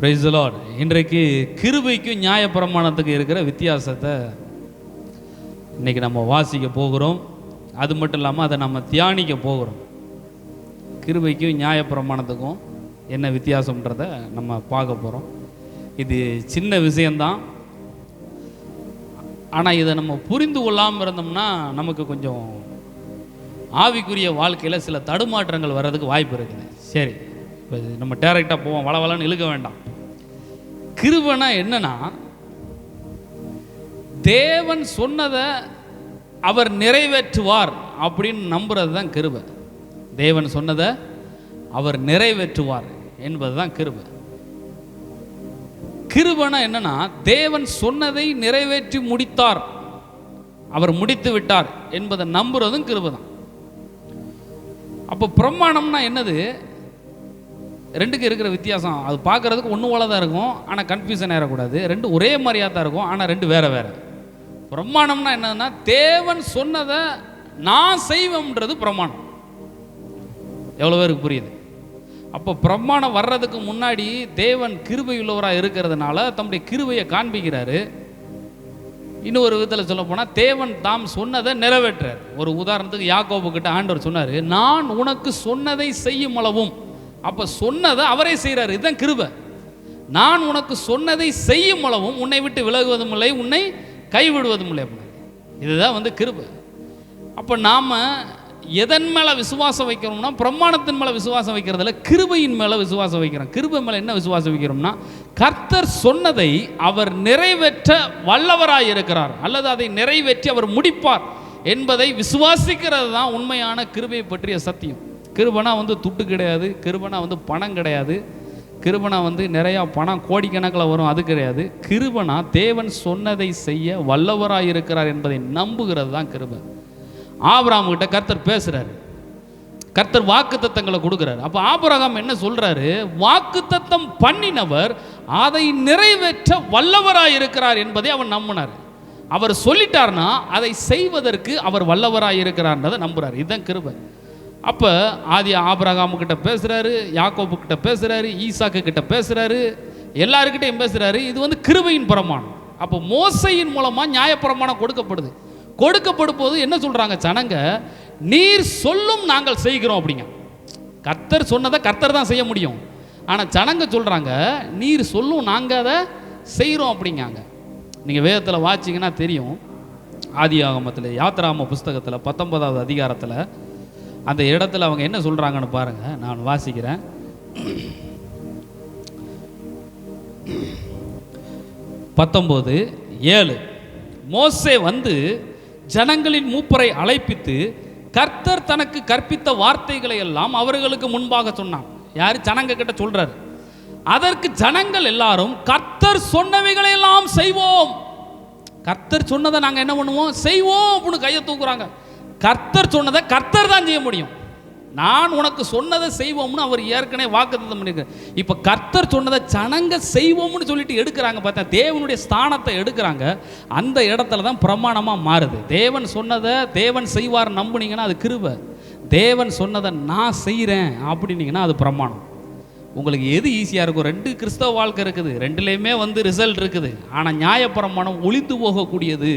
Price Lord இன்றைக்கு கிருபைக்கும் நியாயப்பிரமாணத்துக்கு இருக்கிற வித்தியாசத்தை இன்றைக்கி நம்ம வாசிக்க போகிறோம். அது மட்டும் இல்லாமல் அதை நம்ம தியானிக்க போகிறோம். கிருபைக்கும் நியாயப்பிரமாணத்துக்கும் என்ன வித்தியாசம்ன்றத நம்ம பார்க்க போகிறோம் இது சின்ன விஷயந்தான் ஆனால் இதை நம்ம புரிந்து கொள்ளாமல் இருந்தோம்னா நமக்கு கொஞ்சம் ஆவிக்குரிய வாழ்க்கையில் சில தடுமாற்றங்கள் வர்றதுக்கு வாய்ப்பு இருக்குது. சரி. இப்போ நம்ம டேரெக்டாக போவோம் வளவலன்னு இழுக்க வேண்டாம். கிருபனா என்னன்னா தேவன் சொன்னதை அவர் நிறைவேற்றுவார் அப்படின்னு நம்புறது தான் கிருபை. தேவன் சொன்னதை அவர் நிறைவேற்றுவார் என்பது தான் கிருபை. கிருபனா என்னன்னா தேவன் சொன்னதை நிறைவேற்றி முடித்தார். அவர் முடித்து விட்டார் என்பதை நம்புறதும் கிருபை தான் அப்போ பிரமாணம்னா என்னது? ரெண்டுக்கு இருக்கிற வித்தியாசம். அது பார்க்கறதுக்கு ஒன்று போல தான் இருக்கும். ஆனால் கன்ஃபியூஷன் ஆகிடக்கூடாது ரெண்டு ஒரே மாதிரியாக தான் இருக்கும். ஆனால் ரெண்டு வேறு வேறு. பிரமாணம்னா என்னதுன்னா தேவன் சொன்னதை நான் செய்வேன்ன்றது பிரமாணம் எவ்வளோ பேருக்கு புரியுது? அப்போ பிரமாணம் வர்றதுக்கு முன்னாடி தேவன் கிருபை உள்ளவராக இருக்கிறதுனால தம்முடைய கிருபையை காண்பிக்கிறாரு. இன்னொரு விதத்தில் சொல்ல போனால் தேவன் தாம் சொன்னதை நிறைவேற்றார். ஒரு உதாரணத்துக்கு யாக்கோபு கிட்ட ஆண்டவர் சொன்னார் நான் உனக்கு சொன்னதை செய்யும் அளவும். அப்போ சொன்னதை அவரே செய்கிறார் இதுதான் கிருபை. நான் உனக்கு சொன்னதை செய்யும் அளவும் உன்னை விட்டு விலகுவதும் இல்லை உன்னை கைவிடுவதும் இல்லை இதுதான் வந்து கிருபை. அப்போ நாம் எதன் மேலே விசுவாசம் வைக்கிறோம்னா பிரமாணத்தின் மேலே விசுவாசம் வைக்கிறதில்ல கிருபையின் மேலே விசுவாசம் வைக்கிறோம். கிருபை மேலே என்ன விசுவாசம் வைக்கிறோம்னா கர்த்தர் சொன்னதை அவர் நிறைவேற்ற வல்லவராக இருக்கிறார். அல்லது அதை நிறைவேற்றி அவர் முடிப்பார் என்பதை விசுவாசிக்கிறது தான் உண்மையான கிருபையை பற்றிய சத்தியம். கிருபனா வந்து துட்டு கிடையாது கிருபனா வந்து பணம் கிடையாது கிருபனா வந்து நிறையா பணம் கோடிக்கணக்கில் வரும் அது கிடையாது. கிருபனா தேவன் சொன்னதை செய்ய வல்லவராக இருக்கிறார் என்பதை நம்புகிறது தான் கிருபை. ஆபராம் கிட்ட கர்த்தர் பேசுகிறாரு கர்த்தர் வாக்கு தத்தங்களை கொடுக்குறாரு. அப்போ ஆபரகம் என்ன சொல்கிறாரு வாக்கு தத்தம் பண்ணினவர் அதை நிறைவேற்ற வல்லவராக இருக்கிறார் என்பதை அவன் நம்பினார். அவர் சொல்லிட்டார்னா அதை செய்வதற்கு அவர் வல்லவராக இருக்கிறார்ன்றதை நம்புகிறார் இதுதான் கிருபை. அப்போ ஆதி ஆபிரகாம் கிட்ட பேசுகிறாரு யாக்கோபு கிட்ட பேசுறாரு ஈசாக்கு கிட்ட பேசுகிறாரு எல்லாருக்கிட்டையும் பேசுகிறாரு இது வந்து கிருபையின் பிரமாணம். அப்போ மோசையின் மூலமாக நியாயப்பிரமாணம் கொடுக்கப்படுது. கொடுக்கப்படும் போது என்ன சொல்கிறாங்க ஜனங்க? நீர் சொல்லும் நாங்கள் செய்கிறோம் அப்படிங்க. கர்த்தர் சொன்னதை கர்த்தர் தான் செய்ய முடியும். ஆனால் ஜனங்க சொல்கிறாங்க நீர் சொல்லும் நாங்கள் அதை செய்கிறோம் அப்படிங்காங்க. நீங்கள் வேதத்தில் வாச்சிங்கன்னா தெரியும். ஆதி ஆகமத்தில் யாத்திராம புஸ்தகத்தில் பத்தொன்பதாவது அதிகாரத்தில் அந்த இடத்துல அவங்க என்ன சொல்கிறாங்கன்னு பாருங்கள் நான் வாசிக்கிறேன். பத்தொம்போது ஏழு. மோசே வந்து ஜனங்களின் மூப்பரை அழைப்பித்து கர்த்தர் தனக்கு கற்பித்த வார்த்தைகளை எல்லாம் அவர்களுக்கு முன்பாக சொன்னான். யார்? ஜனங்க கிட்ட சொல்றாரு. அதற்கு ஜனங்கள் எல்லாரும் கர்த்தர் சொன்னவைகளை எல்லாம் செய்வோம். கர்த்தர் சொன்னதை நாங்கள் என்ன பண்ணுவோம்? செய்வோம் அப்படின்னு கையை தூக்குறாங்க. கர்த்தர் சொன்னதை கர்த்தர் தான் செய்ய முடியும். நான் உனக்கு சொன்னதை செய்வோம்னு அவர் ஏற்கனவே வாக்குத்தம் பண்ணியிருக்க இப்போ கர்த்தர் சொன்னதை ஜனங்க செய்வோம்னு சொல்லிட்டு எடுக்கிறாங்க பார்த்தா தேவனுடைய ஸ்தானத்தை எடுக்கிறாங்க. அந்த இடத்துல தான் பிரமாணமாக மாறுது. தேவன் சொன்னதை தேவன் செய்வார் நம்புனீங்கன்னா அது கிருபை. தேவன் சொன்னதை நான் செய்கிறேன் அப்படின்னீங்கன்னா அது பிரமாணம். உங்களுக்கு எது ஈஸியாக இருக்கும் ரெண்டு கிறிஸ்தவ வாழ்க்கை இருக்குது. ரெண்டுலேயுமே வந்து ரிசல்ட் இருக்குது. ஆனால் நியாயப்பிரமாணம் ஒளிந்து போகக்கூடியது.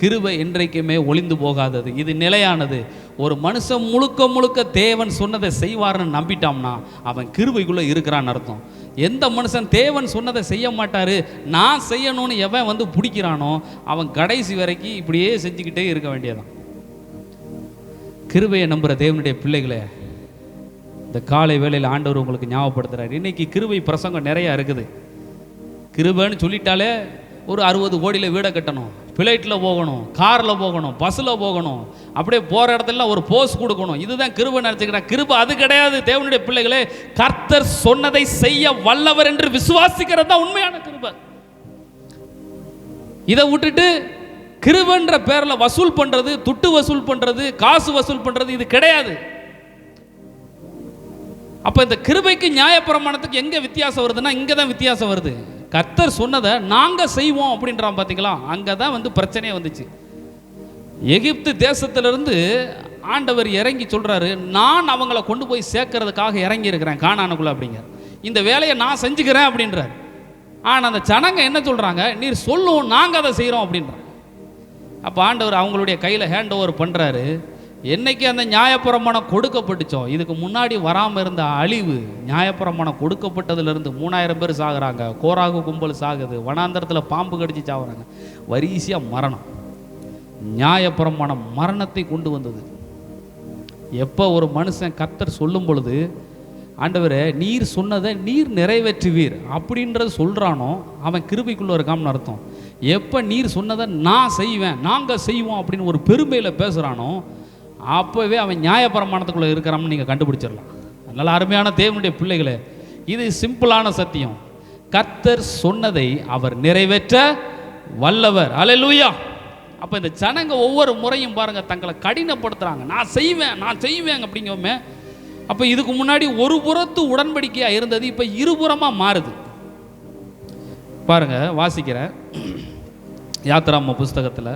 கிருபை என்றைக்குமே ஒளிந்து போகாதது. இது நிலையானது. ஒரு மனுஷன் முழுக்க முழுக்க தேவன் சொன்னதை செய்வார்னு நம்பிட்டான்னா அவன் கிருபைக்குள்ளே இருக்கிறான்னு அர்த்தம். எந்த மனுஷன் தேவன் சொன்னதை செய்ய மாட்டார்? நான் செய்யணும்னு எவன் வந்து பிடிக்கிறானோ அவன் கடைசி வரைக்கும் இப்படியே செஞ்சுக்கிட்டே இருக்க வேண்டியதான் கிருபையை நம்புகிற தேவனுடைய பிள்ளைகளே இந்த காலை வேளையில் ஆண்டவர் உங்களுக்கு ஞாபகப்படுத்துகிறார் இன்னைக்கு கிருபை பிரசங்கம் நிறையா இருக்குது. கிருபைன்னு சொல்லிட்டாலே ஒரு அறுபது கோடியில் வீடை கட்டணும். ஃப்ளைட்டில் போகணும் காரில் போகணும் பஸ்ஸில் போகணும் அப்படியே போகிற இடத்துல ஒரு போஸ் கொடுக்கணும். இதுதான் கிருபை நினச்சிக்கிறேன் கிருபை அது கிடையாது. தேவனுடைய பிள்ளைகளே கர்த்தர் சொன்னதை செய்ய வல்லவர் என்று விசுவாசிக்கிறது தான் உண்மையான கிருபை. இதை விட்டுட்டு கிருபன்ற பேரில் வசூல் பண்ணுறது துட்டு வசூல் பண்ணுறது காசு வசூல் பண்ணுறது இது கிடையாது. அப்போ இந்த கிருபைக்கு நியாயப்பிரமாணத்துக்கு எங்கே வித்தியாசம் வருதுன்னா இங்கே தான் வித்தியாசம் வருது. கர்த்தர் சொன்னதை நாங்கள் செய்வோம் அப்படின்றான் பார்த்தீங்களா அங்கே தான் வந்து பிரச்சனையே வந்துச்சு. எகிப்து தேசத்திலிருந்து ஆண்டவர் இறங்கி சொல்கிறாரு நான் அவங்கள கொண்டு போய் சேர்க்கறதுக்காக இறங்கி இருக்கிறேன் காணானுக்குள்ள அப்படிங்கிற இந்த வேலையை நான் செஞ்சுக்கிறேன் அப்படின்றார். ஆனால் அந்த ஜனங்க என்ன சொல்கிறாங்க நீர் சொல்லும் நாங்கள் அதை செய்கிறோம் அப்படின்றாங்க. அப்போ ஆண்டவர் அவங்களுடைய கையில் ஹேண்ட் ஓவர் பண்ணுறாரு என்னைக்கு அந்த நியாயப்பிரமாணம் கொடுக்கப்பட்டுச்சோ இதுக்கு முன்னாடி வராமல் இருந்த அழிவு நியாயப்பிரமாணம் கொடுக்கப்பட்டதுலேருந்து மூணாயிரம் பேர் சாகுறாங்க. கோராகு கும்பல் சாகுது வனாந்தரத்தில் பாம்பு கடிச்சு சாகுறாங்க வரிசையாக மரணம். நியாயப்பிரமாணம் மரணத்தை கொண்டு வந்தது. எப்போ ஒரு மனுஷன் கத்தர் சொல்லும் பொழுது ஆண்டவரே நீர் சொன்னதை நீர் நிறைவேற்றுவீர். அப்படின்றது சொல்கிறானோ அவன் கிருபிக்குள்ளே இருக்காமனு அர்த்தம். எப்போ நீர் சொன்னதை நான் செய்வேன் நாங்கள் செய்வோம் அப்படின்னு ஒரு பெருமையில் பேசுகிறானோ அப்போவே அவன் நியாயப்பிரமாணத்துக்குள்ளே இருக்கிறான்னு நீங்கள் கண்டுபிடிச்சிடலாம். அதனால் அருமையான தேவனுடைய பிள்ளைகளே இது சிம்பிளான சத்தியம். கர்த்தர் சொன்னதை அவர் நிறைவேற்ற வல்லவர். அல்லேலூயா அப்போ இந்த ஜனங்க ஒவ்வொரு முறையும் பாருங்க தங்களை கடினப்படுத்துறாங்க. நான் செய்வேன் நான் செய்வேன் அப்படிங்கவுமே அப்போ இதுக்கு முன்னாடி ஒரு புறத்து உடன்படிக்கையாக இருந்தது இப்போ இருபுறமாக மாறுது. பாருங்க வாசிக்கிறேன். யாத்திராம புஸ்தகத்தில்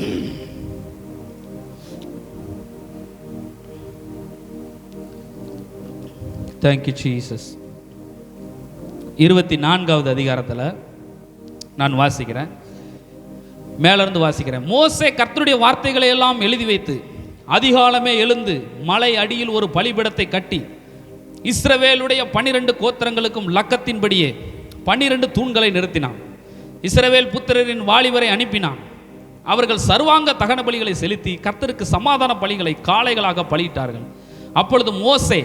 தேங்க்யூ ஜீசஸ் இருபத்தி நான்காவது அதிகாரத்தில் நான் வாசிக்கிறேன். மேலிருந்து வாசிக்கிறேன். மோசே கர்த்தருடைய வார்த்தைகளை எல்லாம் எழுதி வைத்து அதிகாலமே எழுந்து மலை அடியில் ஒரு பலிபிடத்தை கட்டி இஸ்ரவேலுடைய பனிரெண்டு கோத்திரங்களுக்கும் லக்கத்தின்படியே பன்னிரண்டு தூண்களை நிறுத்தினான். இஸ்ரவேல் புத்திரரின் வாலிபரை அனுப்பினான். அவர்கள் சர்வாங்க தகன பலிகளை செலுத்தி கர்த்தருக்கு சமாதான பலிகளை காளைகளாக பலியிட்டார்கள். அப்பொழுது மோசே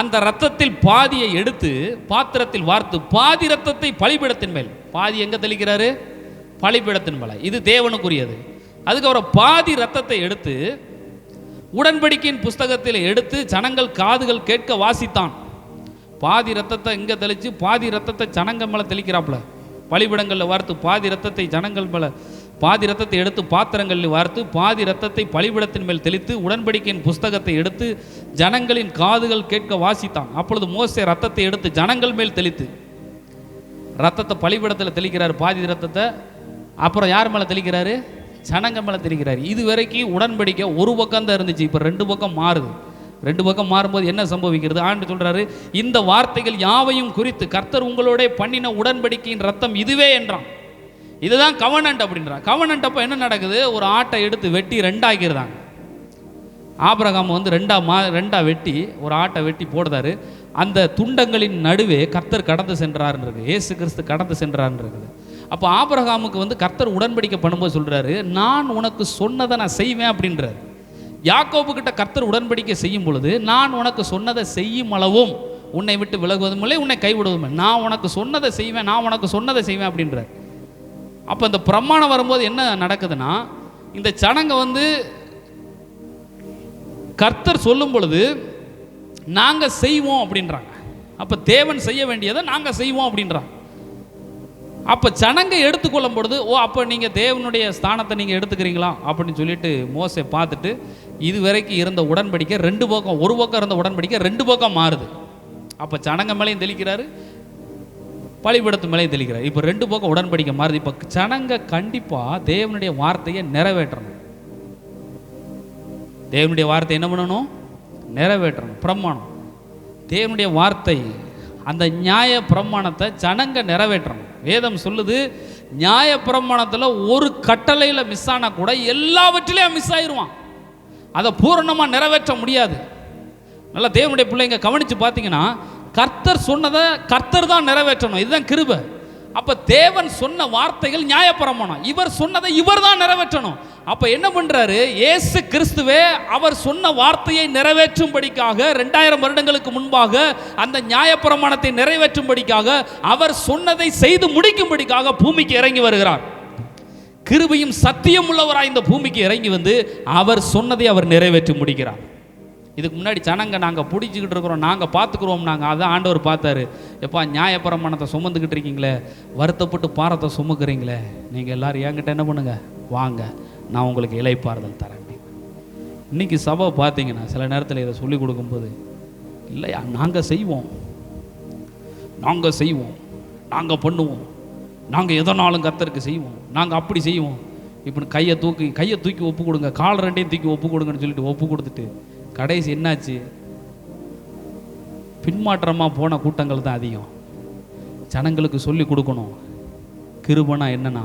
அந்த இரத்தத்தில் பாதியை எடுத்து பாத்திரத்தில் வார்த்து பாதி ரத்தத்தை பலிபீடத்தின் மேல். பாதி எங்க தெளிக்கிறாரு? பலிபீடத்தின் மேல. இது தேவனுக்குரியது. அதுக்கப்புறம் பாதி ரத்தத்தை எடுத்து உடன்படிக்கையின் புஸ்தகத்தில் எடுத்து ஜனங்கள் காதுகள் கேட்க வாசித்தான். பாதி ரத்தத்தை இங்கே தெளித்து பாதி ரத்தத்தை ஜனங்கள் மேலே தெளிக்கிறாப்புல. பலிபிடங்களில் வார்த்து பாதி ரத்தத்தை ஜனங்கள் மேலே பாதி ரத்தத்தை எடுத்து பாத்திரங்களில் வார்த்து பாதி ரத்தத்தை பலிபிடத்தின் மேல் தெளித்து உடன்படிக்கையின் புஸ்தகத்தை எடுத்து ஜனங்களின் காதுகள் கேட்க வாசித்தான். அப்பொழுது மோசே ரத்தத்தை எடுத்து ஜனங்கள் மேல் தெளித்து ரத்தத்தை பலிபிடத்தில் தெளிக்கிறார் பாதி ரத்தத்தை. அப்புறம் யார் மேலே தெளிக்கிறாரு? ஜனங்க மேலே தெளிக்கிறார். இது வரைக்கும் உடன்படிக்கை ஒரு பக்கம் தான் இருந்துச்சு இப்போ ரெண்டு பக்கம் மாறுது. ரெண்டு பக்கம் மாறும்போது என்ன சம்பவிக்கிறது? ஆண்டு சொல்றாரு இந்த வார்த்தைகள் யாவையும் குறித்து கர்த்தர் உங்களோட பண்ணின உடன்படிக்கையின் ரத்தம் இதுவே என்றான். இதுதான் கவனன்ட் அப்படின்றான் கவனன்ட் அப்போ என்ன நடக்குது? ஒரு ஆட்டை எடுத்து வெட்டி ரெண்டாக்கிடுறாங்க. ஆபிரகாம் வந்து ரெண்டா மா ரெண்டா வெட்டி ஒரு ஆட்டை வெட்டி போடுறாரு. அந்த துண்டங்களின் நடுவே கர்த்தர் கடந்து சென்றார்னு ஏசு கிறிஸ்து கடந்து சென்றார்னு இருக்குது அப்போ ஆபரகாமுக்கு வந்து கர்த்தர் உடன்படிக்கை பண்ணும்போது சொல்கிறாரு நான் உனக்கு சொன்னதை நான் செய்வேன் அப்படின்றார். யாக்கோபு கிட்ட கர்த்தர் உடன்படிக்கை செய்யும் பொழுது நான் உனக்கு சொன்னதை செய்யும் அளவும் உன்னை விட்டு விலகுவதும் இல்லை உன்னை கைவிடுவதும் இல்லை. நான் உனக்கு சொன்னதை செய்வேன் நான் உனக்கு சொன்னதை செய்வேன் அப்படின்றார். அப்போ இந்த பிரமாணம் வரும்போது என்ன நடக்குதுன்னா இந்த ஜனங்க வந்து கர்த்தர் சொல்லும் பொழுது நாங்கள் செய்வோம் அப்படின்றாங்க. அப்போ தேவன் செய்ய வேண்டியதை நாங்கள் செய்வோம் அப்படின்றாங்க. அப்போ ஜனங்க எடுத்துக்கொள்ளும் பொழுது ஓ அப்போ நீங்கள் தேவனுடைய ஸ்தானத்தை நீங்கள் எடுத்துக்கிறீங்களா? அப்படின்னு சொல்லிட்டு மோசை பார்த்துட்டு இது வரைக்கும் இருந்த உடன்படிக்கை ரெண்டு பக்கம் ஒரு பக்கம் இருந்த உடன்படிக்கை ரெண்டு பக்கம் மாறுது. அப்போ ஜனங்க மேலேயும் தெளிக்கிறாரு பலிபடத்து மேலே தெளிக்கிறார். இப்போ ரெண்டு பக்கம் உடன்படிக்கை மாறுது. இப்போ ஜனங்க கண்டிப்பாக தேவனுடைய வார்த்தையை நிறைவேற்றணும். தேவனுடைய வார்த்தை என்ன பண்ணணும்? நிறைவேற்றணும். பிரமாணம். தேவனுடைய வார்த்தை அந்த நியாய பிரமாணத்தை ஜனங்க நிறைவேற்றணும். வேதம் சொல்லுது நியாய பிரமாணத்தில் ஒரு கட்டளையில் மிஸ் ஆனால் கூட எல்லாவற்றிலையும் மிஸ் ஆயிடுவான் அதை பூரணமாக நிறைவேற்ற முடியாது. நல்லா தேவனுடைய பிள்ளைங்க கவனித்து பார்த்தீங்கன்னா கர்த்தர் சொன்னதை கர்த்தர் தான் நிறைவேற்றணும். இதுதான் கிருபை. அப்போ தேவன் சொன்ன வார்த்தைகள் நியாயப்பிரமாணம். இவர் சொன்னதை இவர் தான் நிறைவேற்றணும். அப்போ என்ன பண்ணுறாரு இயேசு கிறிஸ்துவே அவர் சொன்ன வார்த்தையை நிறைவேற்றும்படிக்காக ரெண்டாயிரம் வருடங்களுக்கு முன்பாக அந்த நியாயப்பிரமாணத்தை நிறைவேற்றும்படிக்காக அவர் சொன்னதை செய்து முடிக்கும்படிக்காக பூமிக்கு இறங்கி வருகிறார். கிருபையும் சத்தியம் உள்ளவராய் இந்த பூமிக்கு இறங்கி வந்து அவர் சொன்னதை அவர் நிறைவேற்றி முடிக்கிறார். இதுக்கு முன்னாடி ஜனங்க நாங்கள் பிடிச்சிக்கிட்டு இருக்கிறோம் நாங்கள் பார்த்துக்குறோம் நாங்கள் அதான் ஆண்டவர் பார்த்தாரு. எப்பா நியாயப்பிரமாணத்தை சுமந்துக்கிட்டு இருக்கீங்களே? வருத்தப்பட்டு பாரத்தை சுமக்கிறீங்களே? நீங்கள் எல்லோரும் என்கிட்ட என்ன பண்ணுங்கள் வாங்க நான் உங்களுக்கு இலைப்பாறுதல் தரேன். இன்னைக்கு சபை பார்த்தீங்கன்னா சில நேரத்தில் இதை சொல்லி கொடுக்கும்போது இல்லையா நாங்கள் செய்வோம். நாங்கள் செய்வோம். நாங்கள் பண்ணுவோம். நாங்கள் எதனாலும் கத்தருக்கு செய்வோம். நாங்கள் அப்படி செய்வோம். இப்போ கையை தூக்கி கையை தூக்கி ஒப்பு கொடுங்க. கால் ரெண்டையும் தூக்கி ஒப்பு கொடுங்கன்னு சொல்லிட்டு ஒப்பு கொடுத்துட்டு கடைசி என்னாச்சு? பின்மாற்றமாக போன கூட்டங்கள் தான் அதிகம். ஜனங்களுக்கு சொல்லி கொடுக்கணும். கிருபனா என்னன்னா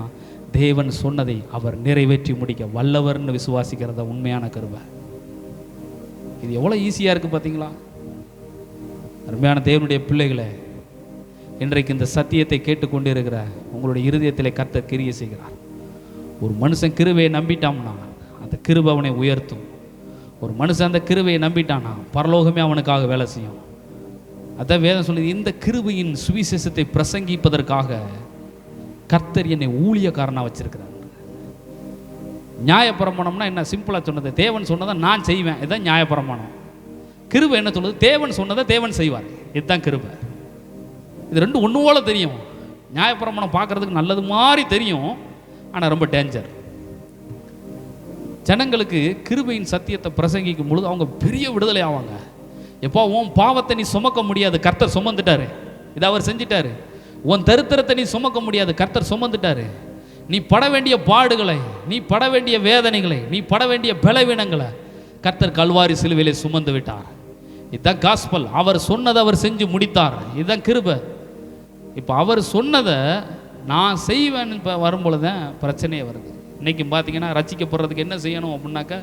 தேவன் சொன்னதை அவர் நிறைவேற்றி முடிக்க வல்லவர்னு விசுவாசிக்கிறத உண்மையான கருவை இது எவ்வளோ ஈஸியாக இருக்குது பார்த்தீங்களா அருமையான தேவனுடைய பிள்ளைகளை இன்றைக்கு இந்த சத்தியத்தை கேட்டுக்கொண்டு இருக்கிற உங்களுடைய இருதயத்தில் கர்த்தர் கிரிய செய்கிறார். ஒரு மனுஷன் கிருவையை நம்பிட்டான்னா அந்த கிருபை அவனை உயர்த்தும். ஒரு மனுஷன் அந்த கிருவையை நம்பிட்டானா? பரலோகமே அவனுக்காக வேலை செய்யும். அதான் வேதம் சொல்லுது இந்த கிருபையின் சுவிசேஷத்தை பிரசங்கிப்பதற்காக கர்த்தர் என்னை ஊழியக்காரனாக வச்சிருக்கிறார். நியாயப்பிரமாணம்னா என்ன? சிம்பிளாக சொன்னது தேவன் சொன்னதை நான் செய்வேன். இதுதான் நியாயப்பிரமாணம். கிருபை என்ன சொல்லுது? தேவன் சொன்னதை தேவன் செய்வார். இதுதான் கிருபை. இது ரெண்டு ஒன்று போல தெரியும். நியாயப்பிரமாணம் பார்க்கறதுக்கு நல்லது மாதிரி தெரியும். ஆனால் ரொம்ப டேஞ்சர் ஜனங்களுக்கு கிருபையின் சத்தியத்தை பிரசங்கிக்கும் பொழுது அவங்க பெரிய விடுதலை ஆவாங்க. எப்போ உன் பாவத்தை நீ சுமக்க முடியாது கர்த்தர் சுமந்துட்டாரு. இதை அவர் செஞ்சிட்டாரு. உன் தருத்திரத்தை நீ சுமக்க முடியாது கர்த்தர் சுமந்துட்டாரு. நீ பட வேண்டிய பாடுகளை நீ பட வேண்டிய வேதனைகளை நீ பட வேண்டிய பலவீனங்களை கர்த்தர் கல்வாரி சிலுவையிலே சுமந்து விட்டார். இதுதான் காஸ்பல் அவர் சொன்னதை அவர் செஞ்சு முடித்தார். இதுதான் கிருப. இப்போ அவர் சொன்னதை நான் செய்வேன்னு இப்போ வரும்பொழுது தான் பிரச்சனையே வருது. இன்னைக்கு பார்த்தீங்கன்னா ரசிக்கப்படுறதுக்கு என்ன செய்யணும் அப்படின்னாக்கா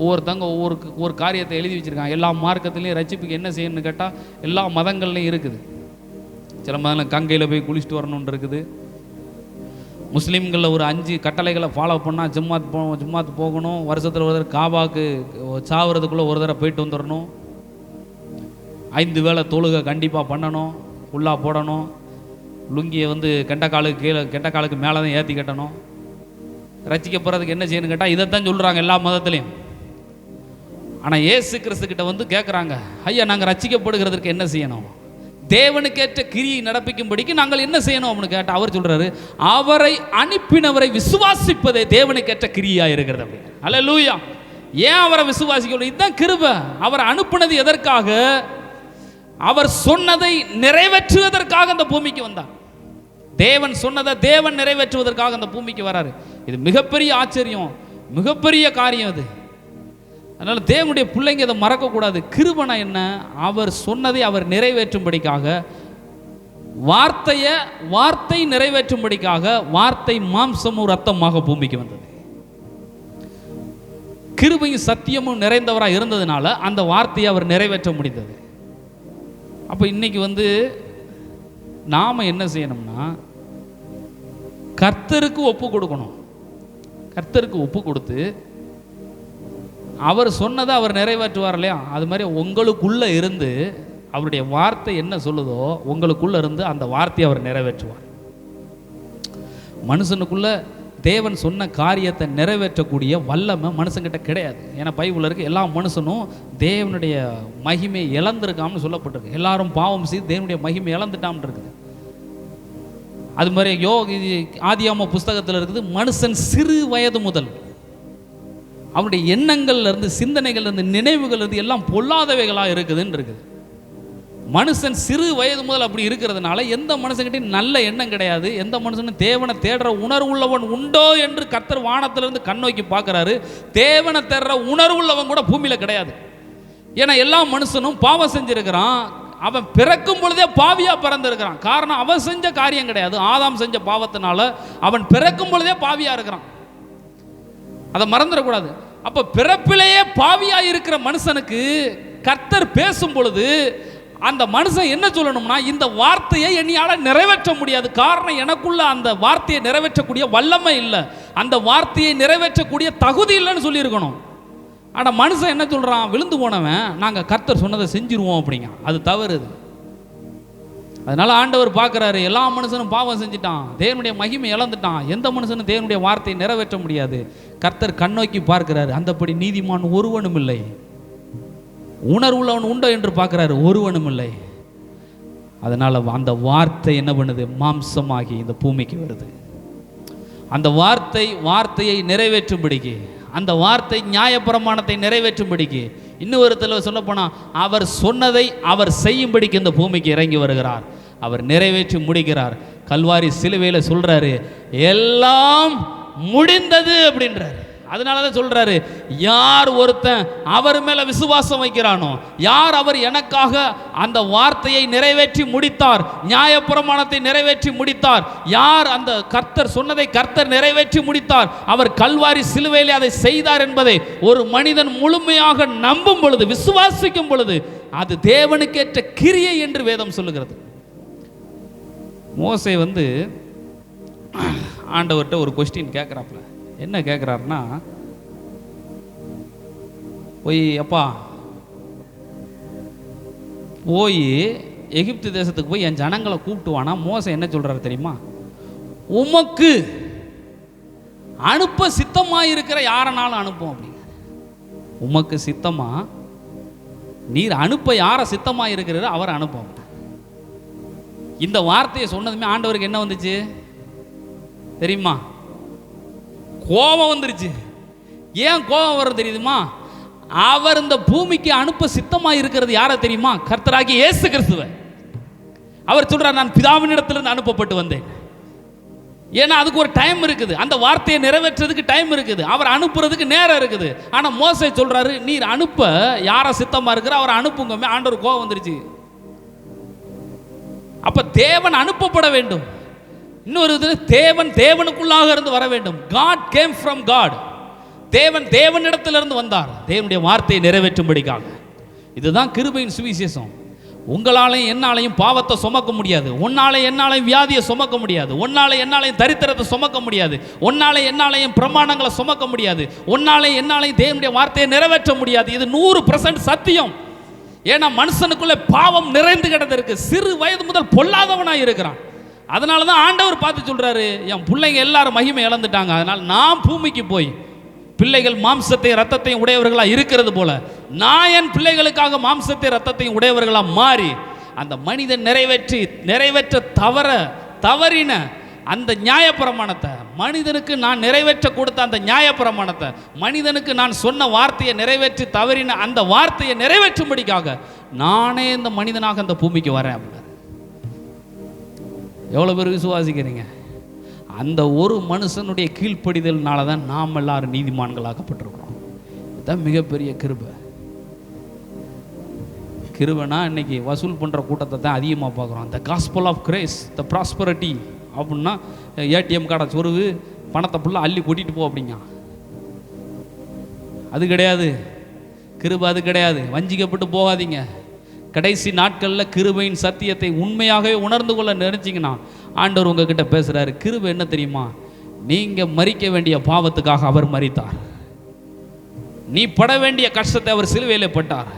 ஒவ்வொருத்தவங்க ஒவ்வொரு ஒரு காரியத்தை எழுதி வச்சுருக்காங்க. எல்லா மார்க்கத்துலேயும் ரட்சிப்புக்கு என்ன செய்யணும்னு கேட்டால் எல்லா மதங்கள்லையும் இருக்குது. சில மதங்கள் கங்கையில் போய் குளிச்சுட்டு வரணும்னு இருக்குது. முஸ்லீம்களில் ஒரு அஞ்சு கட்டளைகளை ஃபாலோ பண்ணால் ஜும்மாத் போ ஜும்மாத் போகணும். வருஷத்தில் ஒரு தடவை காபாக்கு சாவறதுக்குள்ளே ஒரு தடவை போயிட்டு வந்துடணும் ஐந்து வேளை தொழுகை கண்டிப்பாக பண்ணணும். உள்ளா போடணும். லுங்கியை வந்து கெண்டக்காலுக்கு கீழே கெண்டக்காலுக்கு மேலே தான் ஏற்றி கட்டணும். ரசிக்கப்படுறதுக்கு என்ன செய்யணும் கேட்டால் இதைத்தான் சொல்கிறாங்க எல்லா மதத்துலேயும். ஆனால் ஏசு கிறிஸ்து கிட்ட வந்து கேட்குறாங்க ஐயா நாங்கள் ரசிக்கப்படுகிறதுக்கு என்ன செய்யணும்? தேவனுக்கேற்ற கிரியை நடப்பிக்கும்படிக்கு நாங்கள் என்ன செய்யணும்? அப்படின்னு கேட்டால் அவர் சொல்றாரு அவரை அனுப்பினவரை விசுவாசிப்பதே தேவனுக்கேற்ற கிரியா இருக்கிறது. அப்படி அல்ல லூயா ஏன் அவரை விசுவாசிக்கணும் இதுதான் கிருபை. அவரை அனுப்புனது எதற்காக? அவர் சொன்னதை நிறைவேற்றுவதற்காக அந்த பூமிக்கு வந்தார். தேவன் சொன்னதை தேவன் நிறைவேற்றுவதற்காக அந்த பூமிக்கு வராரு. இது மிகப்பெரிய ஆச்சரியம் மிகப்பெரிய காரியம் அது. அதனால் தேவனுடைய பிள்ளைங்க இதை மறக்கக்கூடாது. கிருபனை என்ன? அவர் சொன்னதை அவர் நிறைவேற்றும்படிக்காக வார்த்தையை வார்த்தை நிறைவேற்றும்படிக்காக வார்த்தை மாம்சமும் ரத்தமாக பூமிக்கு வந்தது. கிருபையும் சத்தியமும் நிறைந்தவராக இருந்ததுனால அந்த வார்த்தையை அவர் நிறைவேற்ற முடிந்தது. அப்போ இன்னைக்கு வந்து நாம் என்ன செய்யணும்னா கர்த்தருக்கு ஒப்பு கொடுக்கணும். கர்த்தருக்கு ஒப்பு கொடுத்து அவர் சொன்னதை அவர் நிறைவேற்றுவார் இல்லையா? அது மாதிரி உங்களுக்குள்ளே இருந்து அவருடைய வார்த்தை என்ன சொல்லுதோ உங்களுக்குள்ளே இருந்து அந்த வார்த்தையை அவர் நிறைவேற்றுவார். மனுஷனுக்குள்ள தேவன் சொன்ன காரியத்தை நிறைவேற்றக்கூடிய வல்லமை மனுஷங்கிட்ட கிடையாது. ஏன்னா பைபிளில் இருக்க எல்லா மனுஷனும் தேவனுடைய மகிமை இழந்திருக்காம்னு சொல்லப்பட்டிருக்கு. எல்லாரும் பாவம் செய்து தேவனுடைய மகிமை இழந்துட்டாம்னு இருக்குது. அது மாதிரி யோ இது ஆதியாம புஸ்தகத்தில் இருக்குது மனுஷன் சிறு வயது முதல். அவனுடைய எண்ணங்கள்ல இருந்து சிந்தனைகள்ல இருந்து நினைவுகள் இருந்து எல்லாம் பொல்லாதவைகளாக இருக்குதுன்னு இருக்குது. மனுஷன் சிறு வயது முதல் அப்படி இருக்கிறதுனால எந்த மனுஷங்கிட்டையும் நல்ல எண்ணம் கிடையாது. எந்த மனுஷனும் தேவனை தேடுற உணர்வுள்ளவன் உண்டோ என்று கர்த்தர் வானத்திலிருந்து கண்ணோக்கி பார்க்குறாரு. தேவனை தேடுற உணர்வுள்ளவன் கூட பூமியில் கிடையாது. ஏன்னா எல்லா மனுஷனும் பாவம் செஞ்சுருக்கிறான். அவன் பிறக்கும் பொழுதே பாவியாக பிறந்திருக்கிறான். காரணம் அவன் செஞ்ச காரியம் கிடையாது. ஆதாம் செஞ்ச பாவத்தினால அவன் பிறக்கும் பொழுதே பாவியாக இருக்கிறான். அதை மறந்துடக்கூடாது. அப்போ பிறப்பிலேயே பாவியாக இருக்கிற மனுஷனுக்கு கர்த்தர் பேசும் பொழுது அந்த மனுஷன் என்ன சொல்லணும்னா இந்த வார்த்தையை என்னையால் நிறைவேற்ற முடியாது. காரணம் எனக்குள்ள அந்த வார்த்தையை நிறைவேற்றக்கூடிய வல்லமை இல்லை. அந்த வார்த்தையை நிறைவேற்றக்கூடிய தகுதி இல்லைன்னு சொல்லியிருக்கணும். ஆனால் மனுஷன் என்ன சொல்கிறான் விழுந்து போனவன் நாங்கள் கர்த்தர் சொன்னதை செஞ்சிருவோம் அப்படிங்க. அது தவறு அதனால் ஆண்டவர் பார்க்குறாரு எல்லா மனுஷனும் பாவம் செஞ்சிட்டான். தேவனுடைய மகிமை இழந்துட்டான். எந்த மனுஷனும் தேவனுடைய வார்த்தையை நிறைவேற்ற முடியாது. கர்த்தர் கண்ணோக்கி பார்க்கிறாரு அந்தப்படி நீதிமான் ஒருவனும் இல்லை. உணர்வுள்ளவன் உண்டோ என்று பார்க்குறாரு ஒருவனும் இல்லை. அதனால் அந்த வார்த்தை என்ன பண்ணுது? மாம்சமாகி இந்த பூமிக்கு வருது. அந்த வார்த்தை வார்த்தையை நிறைவேற்றும்படிக்கு அந்த வார்த்தை நியாயப்பிரமாணத்தை நிறைவேற்றும்படிக்கு இன்னொரு தடவை சொல்லப்போனால் அவர் சொன்னதை அவர் செய்யும்படிக்கு இந்த பூமிக்கு இறங்கி வருகிறார். அவர் நிறைவேற்றி முடிக்கிறார். கல்வாரி சிலுவையில் சொல்கிறாரு எல்லாம் முடிந்தது அப்படின்றார். அதனால தான் சொல்கிறாரு யார் ஒருத்தன் அவர் மேலே விசுவாசம் வைக்கிறானோ யார் அவர் எனக்காக அந்த வார்த்தையை நிறைவேற்றி முடித்தார் நியாயப்பிரமாணத்தை நிறைவேற்றி முடித்தார் யார் அந்த கர்த்தர் சொன்னதை கர்த்தர் நிறைவேற்றி முடித்தார் அவர் கல்வாரி சிலுவையிலே அதை செய்தார் என்பதை ஒரு மனிதன் முழுமையாக நம்பும் பொழுது விசுவாசிக்கும் பொழுது அது தேவனுக்கேற்ற கிரியை என்று வேதம் சொல்லுகிறது. மோசே வந்து ஆண்டவர்கிட்ட ஒரு கொஸ்டின் கேட்குறாப்புல என்ன கேட்குறாருன்னா போய் அப்பா போய் எகிப்து தேசத்துக்கு போய் என் ஜனங்களை கூப்பிட்டு வானா மோசம் என்ன சொல்றாரு தெரியுமா? உமக்கு அனுப்ப சித்தமாக இருக்கிற யாரனாலும் அனுப்பும் அப்படிங்கிற உமக்கு சித்தமா? நீர் அனுப்ப யாரை சித்தமாக இருக்கிறாரோ அவரை அனுப்பும் இந்த வார்த்தையை சொன்னதுமே ஆண்டவருக்கு என்ன வந்துச்சு? தெரியுமா? கோபம் வந்துருச்சு. ஏன் கோபம் வர்றது தெரியுதுமா அவர் இந்த பூமிக்கு அனுப்ப சித்தமாக இருக்கிறது யாரை தெரியுமா? கர்த்தராகி ஏசு கிறிஸ்துவ. அவர் சொல்றார் நான் பிதாவினிடத்திலிருந்து அனுப்பப்பட்டு வந்தேன். ஏன்னா அதுக்கு ஒரு டைம் இருக்குது. அந்த வார்த்தையை நிறைவேற்றுறதுக்கு டைம் இருக்குது. அவர் அனுப்புறதுக்கு நேரம் இருக்குது. ஆனால் மோசை சொல்றாரு நீர் அனுப்ப. யாரை சித்தமாக இருக்கிற அவரை அனுப்புங்க ஆண்டவர் கோபம் வந்துருச்சு. அப்ப தேவன் அனுப்பப்பட வேண்டும். இன்னொரு இது தேவன் தேவனுக்குள்ளாக இருந்து வர வேண்டும். காட் கேம் ஃப்ரம் காட் தேவன் தேவனிடத்திலிருந்து வந்தார். தேவனுடைய வார்த்தையை நிறைவேற்றும்படிக்காக. இதுதான் கிருபையின் சுவிசேஷம். உங்களாலையும் என்னாலையும் பாவத்தை சுமக்க முடியாது. உன்னால என்னாலையும் வியாதியை சுமக்க முடியாது. உன்னால என்னாலையும் தரித்திரத்தை சுமக்க முடியாது. உன்னால என்னாலையும் பிரமாணங்களை சுமக்க முடியாது. உன்னால என்னாலையும் தேவனுடைய வார்த்தையை நிறைவேற்ற முடியாது. இது நூறு சத்தியம். ஏன்னா மனுஷனுக்குள்ளே பாவம் நிறைந்து கிடந்திருக்கு. சிறு வயது முதல் பொல்லாதவனாக இருக்கிறான். அதனால தான் ஆண்டவர் பார்த்து சொல்கிறாரு என் பிள்ளைங்க எல்லாரும் மகிமை இழந்துட்டாங்க. அதனால் நான் பூமிக்கு போய் பிள்ளைகள் மாம்சத்தையும் ரத்தத்தையும் உடையவர்களாக இருக்கிறது போல நான் என் பிள்ளைகளுக்காக மாம்சத்தையும் ரத்தத்தையும் உடையவர்களாக மாறி அந்த மனிதன் நிறைவேற்றி நிறைவேற்ற தவற தவறின அந்த நியாயப்பிரமாணத்தை மனிதனுக்கு நான் நிறைவேற்ற கொடுத்த அந்த நியாயப்பிரமாணத்தை மனிதனுக்கு நான் சொன்ன வார்த்தையை நிறைவேற்றி தவறின அந்த வார்த்தையை நிறைவேற்றும்படிக்காக நானே இந்த மனிதனாக அந்த பூமிக்கு வரேன் அப்படின்னு. எவ்வளோ பேர் விசுவாசிக்கிறீங்க? அந்த ஒரு மனுஷனுடைய கீழ்ப்படிதல்னால தான் நாம் எல்லாரும் நீதிமான்களாக்கப்பட்டிருக்கிறோம். இதுதான் மிகப்பெரிய கிருபை. கிருபைனா இன்னைக்கு வசூல் பண்ணுற கூட்டத்தை தான் அதிகமாக பார்க்குறோம். The gospel of grace the prosperity அப்படின்னா ஏடிஎம் கார்டை சொருவு பணத்தை ஃபுல்லாக அள்ளி கொட்டிட்டு போ அப்படிங்க அது கிடையாது. கிருபை அது கிடையாது. வஞ்சிக்கப்பட்டு போகாதீங்க. கடைசி நாட்களில் கிருபையின் சத்தியத்தை உண்மையாகவே உணர்ந்து கொள்ள நினைச்சிங்கன்னா ஆண்டவர் உங்ககிட்ட பேசுகிறாரு கிருபை என்ன தெரியுமா? நீங்கள் மறிக்க வேண்டிய பாவத்துக்காக அவர் மறித்தார் நீ பட வேண்டிய கஷ்டத்தை அவர் சிலுவையிலே பட்டார்.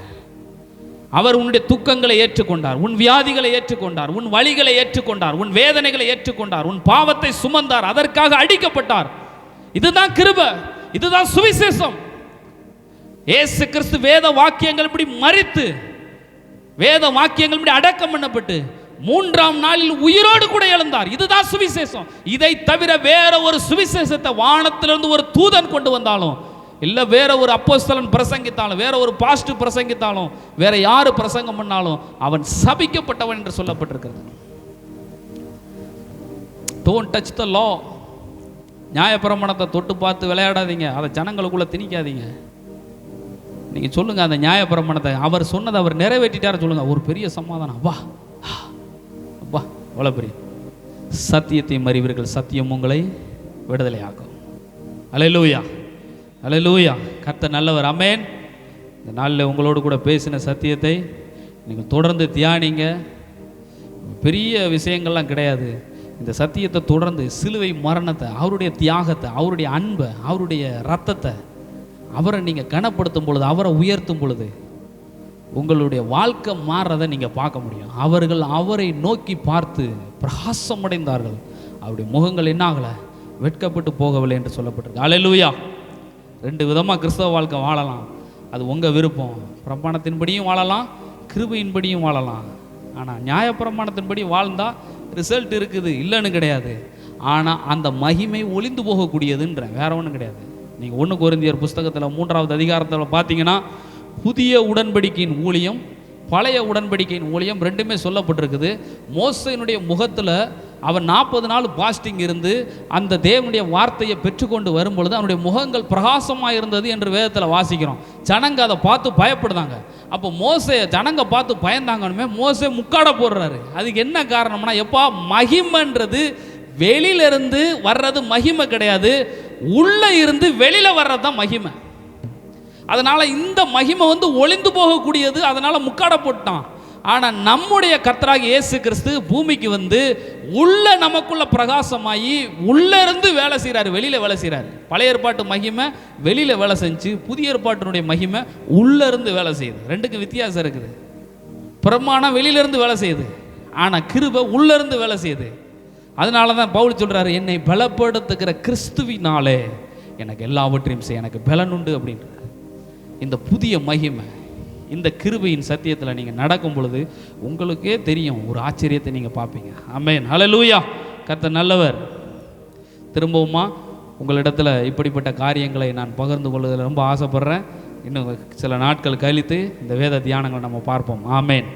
அவர் உன்னுடைய துக்கங்களை ஏற்றுக்கொண்டார் உன் வியாதிகளை ஏற்றுக்கொண்டார் உன் வழிகளை ஏற்றுக்கொண்டார் உன் வேதனைகளை ஏற்றுக்கொண்டார் உன் பாவத்தை சுமந்தார் அதற்காக அடிக்கப்பட்டார். இதுதான் கிருப இதுதான் சுவிசேஷம். ஏசு கிறிஸ்து வேத வாக்கியங்கள் இப்படி மறித்து வேத வாக்கியங்கள் அடக்கம் பண்ணப்பட்டு மூன்றாம் நாளில் உயிரோடு கூட எழுந்தார். இதுதான் சுவிசேஷம். இதை தவிர வேற ஒரு சுவிசேஷத்தை வானத்திலிருந்து ஒரு தூதன் கொண்டு வந்தாலும் இல்லை வேற ஒரு அப்போஸ்தலன் பிரசங்கித்தாலும் வேற ஒரு பாஸ்ட் பிரசங்கித்தாலும் வேற யாரு பிரசங்கம் பண்ணாலும் அவன் சபிக்கப்பட்டவன் என்று சொல்லப்பட்டிருக்கிறது. டோன்ட் டச் த லா நியாயப்பிரமாணத்தை தொட்டு பார்த்து விளையாடாதீங்க. அதை ஜனங்களுக்குள்ள திணிக்காதீங்க. நீங்கள் சொல்லுங்கள் அந்த நியாயப்பிரமாணத்தை. அவர் சொன்னதை அவர் நிறைவேற்றிட்டாரு சொல்லுங்கள் ஒரு பெரிய சமாதானம். அப்பா அப்பா அவ்வளோ பெரிய. சத்தியத்தை அறிவீர்கள் சத்தியம் உங்களை விடுதலையாக்கும். அலையலூயா அலையலூயா கர்த்த நல்லவர். அமேன் இந்த நாளில் உங்களோடு கூட பேசின சத்தியத்தை நீங்கள் தொடர்ந்து தியானிங்க. பெரிய விஷயங்கள்லாம் கிடையாது. இந்த சத்தியத்தை தொடர்ந்து சிலுவை மரணத்தை அவருடைய தியாகத்தை அவருடைய அன்பை அவருடைய ரத்தத்தை அவரை நீங்கள் கனப்படுத்தும் பொழுது அவரை உயர்த்தும் பொழுது உங்களுடைய வாழ்க்கை மாறுறதை நீங்கள் பார்க்க முடியும். அவர்கள் அவரை நோக்கி பார்த்து பிரகாசமடைந்தார்கள். அவருடைய முகங்கள் என்ன ஆகலை? வெட்கப்பட்டு போகவில்லை என்று சொல்லப்பட்டிருக்கு. அலையலூயா ரெண்டு விதமாக கிறிஸ்தவ வாழ்க்கை வாழலாம். அது உங்கள் விருப்பம். பிரமாணத்தின்படியும் வாழலாம் கிருபையின்படியும் வாழலாம். ஆனால் நியாயப்பிரமாணத்தின்படி வாழ்ந்தால் ரிசல்ட் இருக்குது. இல்லைன்னு கிடையாது. ஆனால் அந்த மகிமை ஒளிந்து போகக்கூடியதுன்ற வேற ஒன்றும் கிடையாது. நீங்கள் ஒன்று குருந்தியர் புஸ்தகத்தில் மூன்றாவது அதிகாரத்தில் பார்த்தீங்கன்னா புதிய உடன்படிக்கையின் ஊழியம் பழைய உடன்படிக்கையின் ஊழியம் ரெண்டுமே சொல்லப்பட்டிருக்குது. மோசையினுடைய முகத்தில் அவன் நாற்பது நாள் பாஸ்டிங் இருந்து அந்த தேவனுடைய வார்த்தையை பெற்றுக்கொண்டு வரும்பொழுது அவனுடைய முகங்கள் பிரகாசமாக இருந்தது என்று வேதத்தில் வாசிக்கிறோம். ஜனங்க அதை பார்த்து பயப்படுதாங்க. அப்போ மோசையை ஜனங்க பார்த்து பயந்தாங்கன்னு மோசை முக்காட போடுறாரு. அதுக்கு என்ன காரணம்னா எப்பா மகிமைன்றது வெளியில இருந்து வர்றது மகிமை கிடையாது. உள்ளே இருந்து வெளியில் வர்றது தான் மகிமை. அதனால் இந்த மகிமை வந்து ஒளிந்து போகக்கூடியது அதனால் முக்காட போட்டான். ஆனால் நம்முடைய கர்த்தராக இயேசு கிறிஸ்து பூமிக்கு வந்து உள்ள நமக்குள்ள பிரகாசமாகி உள்ளேருந்து வேலை செய்கிறாரு வெளியில் வேலை செய்கிறாரு பழைய ஏற்பாட்டு மகிமை வெளியில் வேலை செஞ்சு புதிய ஏற்பாட்டினுடைய மகிமை உள்ளேருந்து வேலை செய்யுது. ரெண்டுக்கும் வித்தியாசம் இருக்குது. பிரமாணம் வெளியிலேருந்து வேலை செய்யுது. ஆனால் கிருபை உள்ளேருந்து வேலை செய்யுது. அதனால தான் பவுல் சொல்கிறாரு என்னை பலப்படுத்துகிற கிறிஸ்துவினாலே எனக்கு எல்லாவற்றையும் செய்ய எனக்கு பலனுண்டு உண்டு அப்படின்றார். இந்த புதிய மகிமை இந்த கிருபையின் சத்தியத்தில் நீங்கள் நடக்கும் பொழுது உங்களுக்கே தெரியும் ஒரு ஆச்சரியத்தை நீங்கள் பார்ப்பீங்க. அமேன் ஹalleluya கத்த நல்லவர். திரும்பவுமா உங்களிடத்தில் இப்படிப்பட்ட காரியங்களை நான் பகிர்ந்து கொள்வதில் ரொம்ப ஆசைப்படுறேன். இன்னும் சில நாட்கள் கழித்து இந்த வேத தியானங்களை நம்ம பார்ப்போம். ஆமேன்